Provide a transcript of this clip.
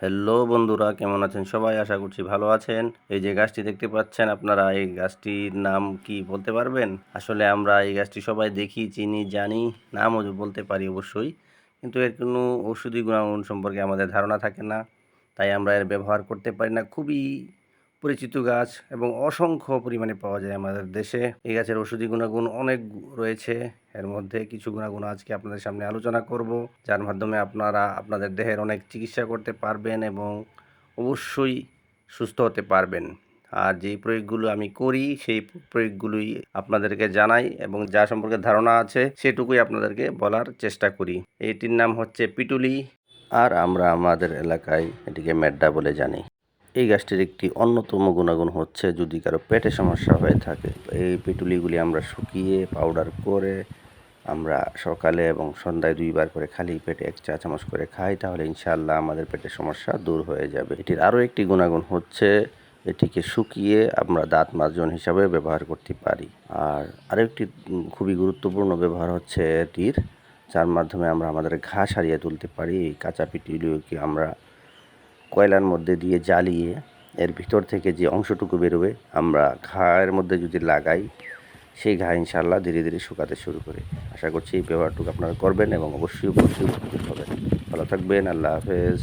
Hello বন্ধুরা, কেমন আছেন সবাই? আশা করছি ভালো আছেন। এই যে গাছটি দেখতে পাচ্ছেন আপনারা, এই গাছটির নাম কি বলতে পারবেন? আসলে আমরা এই গাছটি সবাই দেখি, চিনি, জানি, নামও বলতে পারি অবশ্যই। কিন্তু এর কোনো ওষুধি গুণাগুণ সম্পর্কে আমাদের ধারণা থাকে না। তাই আমরা এর ব্যবহার করতে পারি না। খুবই পরিচিত গাছ এবং অসংখ্য পরিমাণে পাওয়া যায় আমাদের দেশে। এই গাছের ওষুধি গুণাগুণ অনেক রয়েছে। এর মধ্যে কিছু গুণাগুণ আজকে আপনাদের সামনে আলোচনা করব, যার মাধ্যমে আপনারা আপনাদের দেহের অনেক চিকিৎসা করতে পারবেন এবং অবশ্যই সুস্থ হতে পারবেন। আর যেই প্রয়োগগুলো আমি করি, সেই প্রয়োগগুলোই আপনাদেরকে জানাই এবং যা সম্পর্কে ধারণা আছে, সেটুকুই আপনাদেরকে বলার চেষ্টা করি। এটির নাম হচ্ছে পিটুলি। আর আমরা আমাদের এলাকায় এটিকে মেড্ডা বলে জানি। এই গাছটির একটি অন্যতম গুণাগুণ হচ্ছে যদি কারও পেটে সমস্যা হয়ে থাকে এই পিটুলিগুলি আমরা শুকিয়ে পাউডার করে আমরা সকালে এবং সন্ধ্যায় দুইবার করে খালি পেটে এক চা চামচ করে খাই, তাহলে ইনশাআল্লাহ আমাদের পেটের সমস্যা দূর হয়ে যাবে। এটির আরও একটি গুণাগুণ হচ্ছে এটিকে শুকিয়ে আমরা দাঁত মার্জন হিসাবে ব্যবহার করতে পারি। আর আরেকটি খুবই গুরুত্বপূর্ণ ব্যবহার হচ্ছে এটির, যার মাধ্যমে আমরা আমাদের ঘা সারিয়ে তুলতে পারি। এই কাঁচা পিটুলিকে আমরা কয়লার মধ্যে দিয়ে জ্বালিয়ে এর ভিতর থেকে যে অংশটুকু বেরোবে, আমরা ঘায়ের মধ্যে যদি লাগাই, সেই ঘা ইনশাল্লাহ ধীরে ধীরে শুকাতে শুরু করে। আশা করছি এই ব্যবহারটুকু আপনারা করবেন এবং অবশ্যই অবশ্যই উপকৃত হবেন। ভালো থাকবেন, আল্লাহ হাফেজ।